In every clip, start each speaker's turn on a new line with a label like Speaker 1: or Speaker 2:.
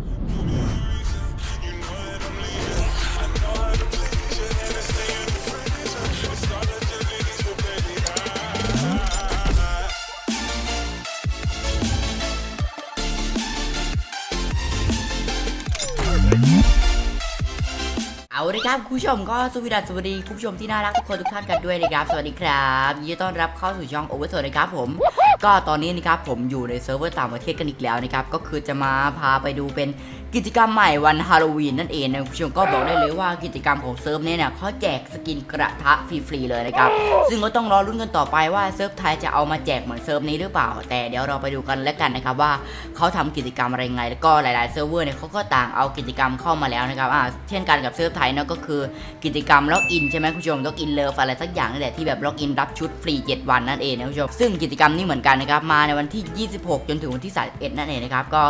Speaker 1: เอาเลยครับคุณผู้ชมก็สวัสดีสวัสดีคุณผู้ชมที่น่ารักทุกคนทุกท่านกันด้วยนะครับ สวัสดีครับยินดีต้อนรับเข้าสู่ช่องโอเวอร์โซนะครับผม ก็ตอนนี้นะครับผมอยู่ในเซิร์ฟเวอร์ต่างประเทศกันอีกแล้วนะครับก็คือจะมาพาไปดูเป็นกิจกรรมใหม่วันฮาโลวีนนั่นเองนะคุณผู้ชมก็บอกได้เลยว่ากิจกรรมของเซิร์ฟเนี้เนี่ยเขาแจกสกินกระทะฟรีๆเลยนะครับ ซึ่งก็ต้องรอรุ้นกันต่อไปว่าเซิร์ฟไทยจะเอามาแจกเหมือนเซิร์ฟนี้หรือเปล่า แต่เดี๋ยวเราไปดูกันแล้วกันนะครับว่าเขาทำกิจกรรมอะไรไง แล้วก็หลายๆเซิร์ฟเวอร์เนี่ยเขาก็ต่างเอากิจกรรมเข้ามาแล้วนะครับอ่าเช่นกันกับเซิร์ฟไทยเนาะก็คือกิจกรรมล็อกอินใช่ไหมคุณผู้ชมล็อกอินเลิฟอะไรสักอย่างนี่แหละที่แบบล็อกอินรับชุดฟรี 7 วันนั่นเองนะคุณผู้ชมซึ่งกิจกรรมนี้เหมือนกันนะครับมาในวันที่ 26 จนถึงวันที่31นั่นเองนะครับก็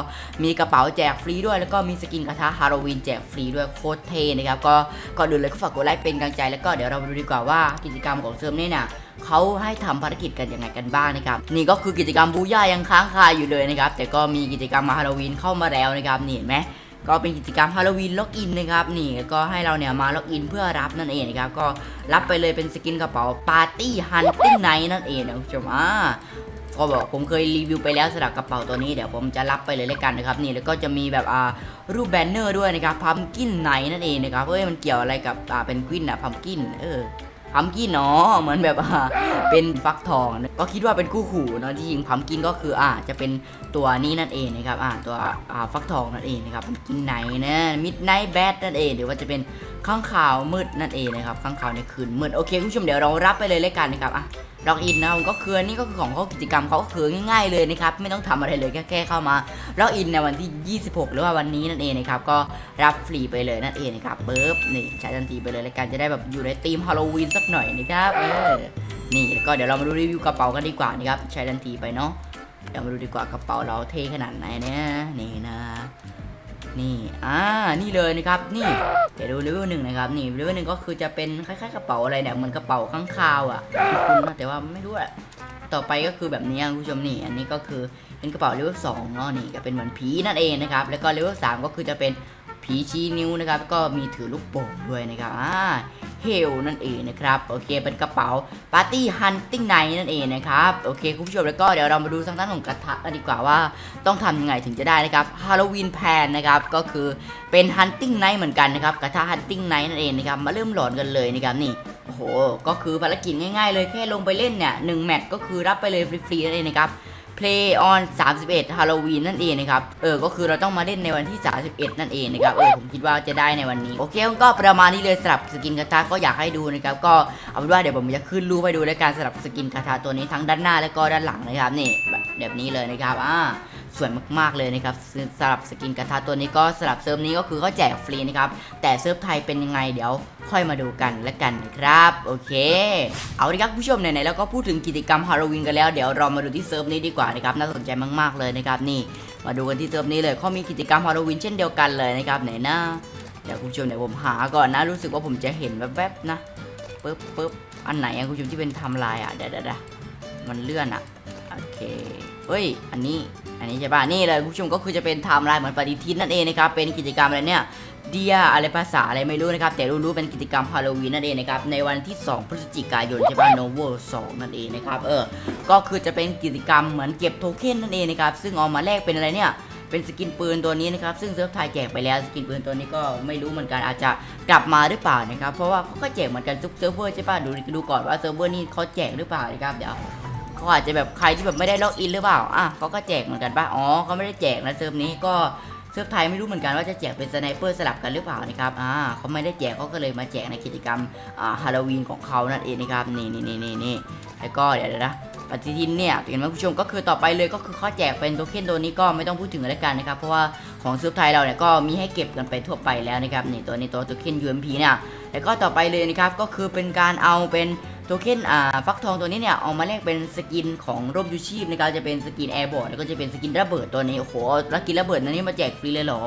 Speaker 1: มีกระเป๋าแจกฟรีด้วยแล้วก็มีสกินกระทะฮาโลวีนแจกฟรีด้วยโคตรเท่นะครับก็ก่อนอื่นเลยก็ฝากกดไลค์เป็นกำลังใจ แล้วก็เดี๋ยวเราไปดูดีกว่าว่ากิจกรรมของเซิร์ฟนี้เนี่ยเขาให้ทำภารกิจกันยังไงกันบ้างนะครับนี่ก็คือกิจกรรมบูย่ายังค้างคาอยู่เลยนะครับแต่ก็มีกิจกรรมมาฮาโลวีนเข้ามาแล้วนะครับนี่เห็นไหมก็เป็นกิจกรรมฮาโลวีนล็อกอินนะครับนี่ก็ให้เราเนี่ยมาล็อกอินเพื่อรับนั่นเองนะครับก็รับไปเลยเป็นสกินกระเป๋าปาร์ตี้ฮันติ้งไนนั่นเองนะคุณผู้ชมอ่า ก็บอกผมเคยรีวิวไปแล้วสำหรับกระเป๋าตัวนี้เดี๋ยวผมจะรับไปเลยแล้วกันนะครับนี่แล้วก็จะมีแบบอ่ารูปแบนเนอร์ด้วยนะครับพัมกินไนนั่นเองนะครับเฮ้ยมันเกี่ยวอะไรกับอ่าเป็นกวินอะพัมกินเออพัมกินเนาะเหมือนแบบอ่าเป็นฟักทองก็คิดว่าเป็นคู่หูเนาะที่จริงพัมกินก็คืออ่าจะเป็นตัวนี้นั่นเองนะครับอ่าตัวอ่าฟักทองนั่นเองนะครับมันกินไหนนะมิดไนท์แบทนั่นเองหรือว่าจะเป็นข้างข่าวมืดนั่นเองนะครับข้างข่าวในคืนมืดโอเคคุณผู้ชมเดี๋ยวเรารับไปเลยเลยกันนะครับอะ ล็อกอินนะผมก็คือนี่ก็คือของเขากิจกรรมเขาก็คือง่ายๆเลยนะครับไม่ต้องทำอะไรเลยแค่แค่เข้ามาล็อกอินในวันที่ 26 หรือว่าวันนี้นั่นเองนะครับก็รับฟรีไปเลยนั่นเองนะครับเบิร์บนี่ใช้ทันทีไปเลยเลยกันจะได้แบบอยู่ในธีมฮาโลวีนสักหน่อยนะครับเออนี่แล้วก็เดี๋ยวเรามาดูรีวิวกระเป๋ากันดีกว่านะครับใช้ทันทีไปเนาะเดี๋ยวมาดูดีกว่ากระเป๋าเราเท่ขนาดไหนเนี่ยนี่นะ นี่ อ่า นี่เลยนะครับ นี่ เดี๋ยวดูเลเวลหนึ่งนะครับ นี่เลเวลหนึ่งก็คือจะเป็นคล้ายๆกระเป๋าอะไรเนี่ย เหมือนกระเป๋าข้างคาวอะคุณนะแต่ว่าไม่รู้อะต่อไปก็คือแบบนี้คุณผู้ชมนี่ อันนี้ก็คือเป็นกระเป๋าเลเวลสองเนาะนี่ก็เป็นเหมือนผีนั่นเองนะครับ แล้วก็เลเวลสามก็คือจะเป็นผีชี้นิ้วนะครับ ก็มีถือลูกโป่งด้วยนะครับ อ่า เฮลนั่นเองนะครับโอเคเป็นกระเป๋าปาร์ตี้ฮันติ้งไนนั่นเองนะครับโอเคคุณผู้ชมแล้วก็เดี๋ยวเรามาดูทางด้านของกระทะกันดีกว่าว่าต้องทำยังไงถึงจะได้นะครับฮาโลวีนแพนนะครับก็คือเป็นฮันติ้งไนเหมือนกันนะครับกระทะฮันติ้งไนนั่นเองนะครับมาเริ่มหลอนกันเลยนะครับนี่โอ้โหก็คือภารกิจง่ายๆเลยแค่ลงไปเล่นเนี่ยหนึ่งแมตช์ก็คือรับไปเลยฟรีๆนั่นเองนะครับ Play on 31 Halloween นั่นเองนะครับ เออ ก็คือเราต้องมาเล่นในวันที่ 31 นั่นเองนะครับ เออ ผมคิดว่าจะได้ในวันนี้ โอเคก็ประมาณนี้เลยสำหรับสกินกระทะก็อยากให้ดูนะครับ ก็เอาเป็นว่าเดี๋ยวผมจะขึ้นรูปให้ดูแล้วการสำหรับสกินกระทะตัวนี้ทั้งด้านหน้าและก็ด้านหลังนะครับ นี่แบบแบบนี้เลยนะครับ อ่า สวยมากๆเลยนะครับสำหรับสกินกระทะตัวนี้ก็สำหรับเซิร์ฟนี้ก็คือเขาแจกฟรีนะครับแต่เซิร์ฟไทยเป็นยังไงเดี๋ยวค่อยมาดูกันแล้วกันนะครับโอเค เอาละครับผู้ชมไหนๆแล้วก็พูดถึงกิจกรรมฮาโลวีนกันแล้วเดี๋ยวเรามาดูที่เซิร์ฟนี้ดีกว่านะครับน่าสนใจมากๆเลยนะครับนี่ มาดูกันที่เซิร์ฟนี้เลยเขามีกิจกรรมฮาโลวีนเช่นเดียวกันเลยนะครับไหนนะเดี๋ยวคุณผู้ชมเดี๋ยวผมหาก่อนนะรู้สึกว่าผมจะเห็นแวบๆนะปึ๊บปึ๊บอันไหนอะคุณผู้ชมที่เป็นทำลายอะเดะเดี๋ยวเดี๋ยวมันเลื่อนอะโอเค เฮ้ย อันนี้ อันนี้ใช่ป่ะ นี่เลยคุณผู้ชมก็คือจะเป็นไทม์ไลน์เหมือนปฏิทินนั่นเองนะครับ เป็นกิจกรรมอะไรเนี่ยเดียอะไรภาษาอะไรไม่รู้นะครับ แต่รู้ๆเป็นกิจกรรมฮาโลวีนนั่นเองนะครับ ในวันที่ 2 พฤศจิกายนใช่ป่ะโนเวอร์สนั่นเองนะครับ เออ ก็คือจะเป็นกิจกรรมเหมือนเก็บโทเค็นนั่นเองนะครับ ซึ่งเอามาแลกเป็นอะไรเนี่ยเป็นสกินปืนตัวนี้นะครับ ซึ่งเซิร์ฟไทยแจกไปแล้วสกินปืนตัวนี้ก็ไม่รู้เหมือนกันอาจจะกลับมาหรือเปล่านะครับ เพราะว่าเขาก็แจกเหมือนกันทุกเซิร์ฟเวอร์ใช่ป่ะดูดูก่อนว่าเซิร์ฟเวอร์นี่เขาแจกหรือเปล่านะครับเดี๋ยว เขาอาจจะแบบใครที่แบบไม่ได้ล็อกอินหรือเปล่าอะเขาก็แจกเหมือนกันป่ะอ๋อเขาไม่ได้แจกนะเซิร์ฟนี้ก็เซิร์ฟไทยไม่รู้เหมือนกันว่าจะแจกเป็นสไนเปอร์สลับกันหรือเปล่านะครับอ่าเขาไม่ได้แจกเขาก็เลยมาแจกในกิจกรรมอ่าฮาโลวีนของเขานั่นเองนะครับนี่นี่นี่นี่นี่แล้วก็เดี๋ยวนะปฏิทินเนี่ยเห็นไหมคุณผู้ชมก็คือต่อไปเลยก็คือเขาแจกเป็นโทเค็นตัวนี้ก็ไม่ต้องพูดถึงแล้วกันนะครับ เพราะว่าของเซิร์ฟไทยเราเนี่ยก็มีให้เก็บกันไปทั่วไปแล้วนะครับนี่ตัวนี้ตัวโทเค็น UMP เนี่ยแล้วก็ต่อไปเลยนะครับก็คือเป็นการเอาเป็น โทเค็นอ่าฟักทองตัวนี้เนี่ยเอามาแลกเป็นสกินของร่มยูชีพนะครับจะเป็นสกินแอร์บอร์ดแล้วก็จะเป็นสกินระเบิดตัวนี้โอ้โหแล้วกินระเบิดอันนี้มาแจกฟรีเลยเหรอ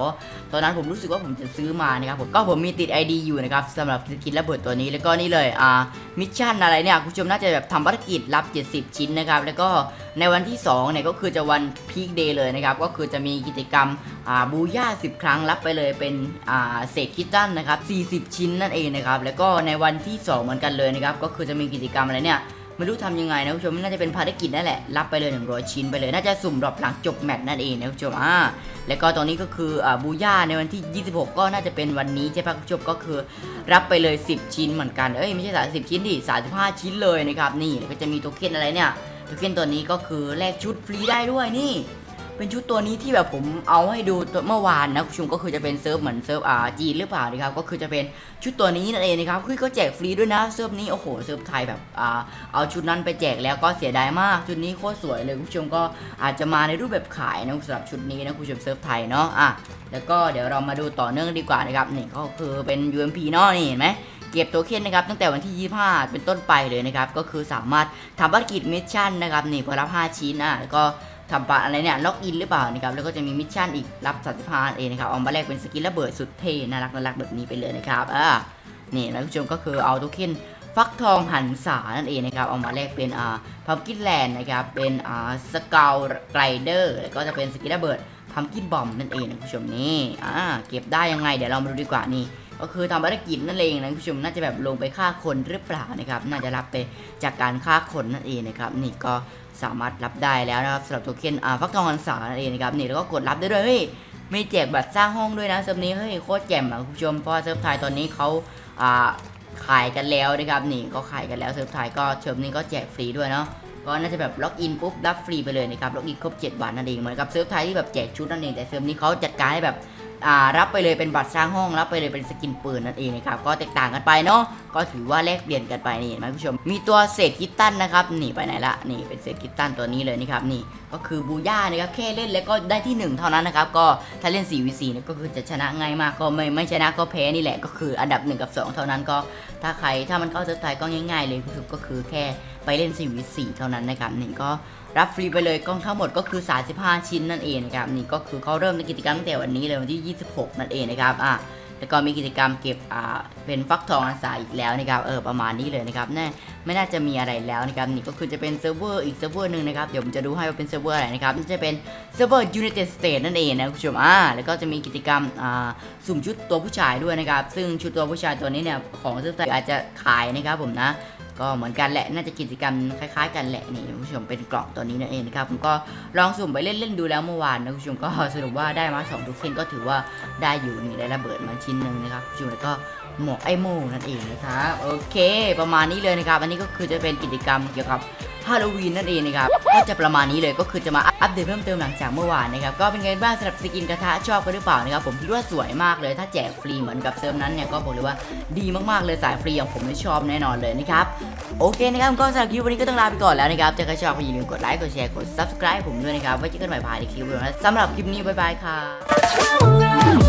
Speaker 1: ตอนนั้นผมรู้สึกว่าผมจะซื้อมานะครับผมก็ผมมีติด ID อยู่นะครับสำหรับสกินระเบิดตัวนี้แล้วก็นี่เลยอ่ามิชชั่นอะไรเนี่ยคุณผู้ชมน่าจะแบบทำภารกิจรับ 70 ชิ้นนะครับแล้วก็ ในวันที่2เนี่ยก็คือจะวันพีคเดย์เลยนะครับ ก็คือจะมีกิจกรรมบูย่า10 ครั้งรับไปเลยเป็นเศษคิตตันนะครับ 40 ชิ้นนั่นเองนะครับ แล้วก็ในวันที่ 2 เหมือนกันเลยนะครับ ก็คือจะมีกิจกรรมอะไรเนี่ยไม่รู้ทำยังไงนะคุณผู้ชมน่าจะเป็นภารกิจนั่นแหละรับไปเลย 100 ชิ้นไปเลย น่าจะสุ่มรอบหลังจบแมตช์นั่นเองนะคุณผู้ชมอ่าแล้วก็ตรงนี้ก็คืออ่าบูย่าในวันที่ 26 ก็น่าจะเป็นวันนี้ใช่ปะคุณผู้ชมก็คือ รับไปเลย 10 ชิ้นเหมือนกันเอ้ยไม่ใช่30ชิ้นดิ35 ชิ้นเลยนะครับนี่แล้วก็จะมีโทเค็นอะไรเนี่ย โทเค็นตัวนี้ก็คือแลกชุดฟรีได้ด้วยนี่ เป็นชุดตัวนี้ที่แบบผมเอาให้ดูตัวเมื่อวานนะคุณผู้ชมก็คือจะเป็นเซิร์ฟเหมือนเซิร์ฟอ่าจีนหรือเปล่านะครับก็คือจะเป็นชุดตัวนี้นั่นเองนะครับคือก็แจกฟรีด้วยนะเซิร์ฟนี้โอ้โหเซิร์ฟไทยแบบอ่าเอาชุดนั้นไปแจกแล้วก็เสียดายมากชุดนี้โคตรสวยเลยคุณผู้ชมก็อาจจะมาในรูปแบบขายนะสำหรับชุดนี้นะคุณผู้ชมเซิร์ฟไทยเนาะอะแล้วก็เดี๋ยวเรามาดูต่อเนื่องดีกว่านะครับนี่ก็คือเป็น UMP เนาะนี่เห็นไหม เก็บโทเค็นนะครับตั้งแต่วันที่ 25 เป็นต้นไปเลยนะครับ ก็คือสามารถทำภารกิจมิชชั่นนะครับนี่พอรับ 5 ชิ้นอะแล้วก็ทำปะอะไรเนี่ยล็อกอินหรือเปล่านะครับแล้วก็จะมีมิชชั่นอีกรับ35เองนะครับเอามาแลกเป็นสกินระเบิดสุดเท่น่ารักน่ารักแบบนี้ไปเลยนะครับอ่านี่นะคุณผู้ชมก็คือเอาโทเค็นฟักทองหันษานั่นเองนะครับ เอามาแลกเป็นอ่าพัมกินแลนด์นะครับ เป็นอ่าสกาวไกรเดอร์แล้วก็จะเป็นสกินระเบิดพัมกินบอมนั่นเองนะคุณผู้ชมนี่อ่าเก็บได้ยังไงเดี๋ยวเรามาดูดีกว่านี่ ก็คือทำภารกิจนั่นเองนะคุณผู้ชมน่าจะแบบลงไปฆ่าคนหรือเปล่านะครับน่าจะรับไปจากการฆ่าคนนั่นเองนะครับนี่ก็สามารถรับได้แล้วนะครับสำหรับโทเค็นอ่าฟักทองหันษานั่นเองนะครับนี่แล้วก็กดรับได้ด้วยเฮ้ยไม่แจกบัตรสร้างห้องด้วยนะเซิร์ฟนี้เฮ้ยโคตรแจ่มอะคุณผู้ชมเพราะเซิร์ฟไทยตอนนี้เขาอ่าขายกันแล้วนะครับนี่ก็ขายกันแล้วเซิร์ฟไทยก็เทอมนี้ก็แจกฟรีด้วยเนาะก็น่าจะแบบล็อกอินปุ๊บรับฟรีไปเลยนะครับล็อกอินครบ7วันนั่นเองเหมือนกับเซิร์ฟไทยที่แบบแจกชุดนั่นเองแต่เซิร์ฟนี้เขาจัดการให้แบบ รับไปเลยเป็นบัตรสร้างห้อง รับไปเลยเป็นสกินปืนนั่นเองนะครับ ก็แตกต่างกันไปเนาะ ก็ถือว่าแลกเปลี่ยนกันไปนี่เห็นไหมคุณผู้ชม มีตัวเศษคิตตันนะครับนี่ไปไหนละนี่เป็นเศษคิตตันตัวนี้เลยนี่ครับนี่ก็คือบูย่านะครับแค่เล่นแล้วก็ได้ที่หนึ่งเท่านั้นนะครับก็ถ้าเล่น 4v4 เนี่ยก็คือจะชนะง่ายมากก็ไม่ไม่ชนะก็แพ้นี่แหละก็คืออันดับ 1 กับ 2 เท่านั้นก็ ถ้าใครถ้ามันเข้าเซิร์ฟไทยก็ง่าย ๆ เลยคุณผู้ชมก็คือแค่ไปเล่น 4v4 เท่านั้นนะครับนี่ก็ รับฟรีไปเลยกล้องทั้งหมดก็คือ 35 ชิ้นนั่นเองนะครับนี่ก็คือเขาเริ่มในกิจกรรมตั้งแต่วันนี้เลยวันที่ 26 นั่นเองนะครับอะแล้วก็มีกิจกรรมเก็บอ่าเป็นฟักทองอาสาอีกแล้วนะครับเออประมาณนี้เลยนะครับแน่ไม่น่าจะมีอะไรแล้วนะครับนี่ก็คือจะเป็นเซิร์ฟเวอร์อีกเซิร์ฟเวอร์หนึ่งนะครับเดี๋ยวผมจะดูให้ว่าเป็นเซิร์ฟเวอร์อะไรนะครับจะเป็นเซิร์ฟเวอร์ United States นั่นเองนะคุณผู้ชมอ่าแล้วก็จะมีกิจกรรมอ่าสุ่มชุดตัวผู้ชายด้วยนะครับซึ่งชุดตัวผู้ชายตัวนี้เนี่ยของเซิร์ฟไทยอาจจะขายนะครับผมนะ ก็เหมือนกันแหละน่าจะกิจกรรมคล้ายๆ กันแหละนี่คุณผู้ชมเป็นกล่องตัวนี้นั่นเองนะครับผมก็ลองสุ่มไปเล่นๆดูแล้วเมื่อวานนะคุณผู้ชมก็สรุปว่าได้มาสองทุกเส้นก็ถือว่าได้อยู่นี่ได้ระเบิดมาชิ้นหนึ่งนะครับคุณผู้ชมแล้วก็หมวกไอโม่นั่นเองนะครับโอเค ประมาณนี้เลยนะครับ อันนี้ก็คือจะเป็นกิจกรรมเกี่ยวกับ ฮาโลวีนนั่นเองนะครับก็จะประมาณนี้เลยก็คือจะมาอัปเดตเพิ่มเติมหลังจากเมื่อวานนะครับก็เป็นไงบ้างสำหรับสกินกระทะชอบกันหรือเปล่านะครับผมคิดว่าสวยมากเลย ถ้าแจกฟรีเหมือนกับเซิร์ฟนั้นเนี่ยก็บอกเลยว่าดีมากๆเลยสายฟรีอย่างผมไม่ชอบแน่นอนเลยนะครับโอเคนะครับก็สำหรับคลิปวันนี้ก็ต้องลาไปก่อนแล้วนะครับถ้าใครชอบก็อย่าลืมกดไลค์กดแชร์กด subscribe ผมด้วยนะครับไว้เจอกันใหม่ภายในคลิปวิดีโอนะสำหรับคลิปนี้บ๊ายบายครับ
Speaker 2: Ooh,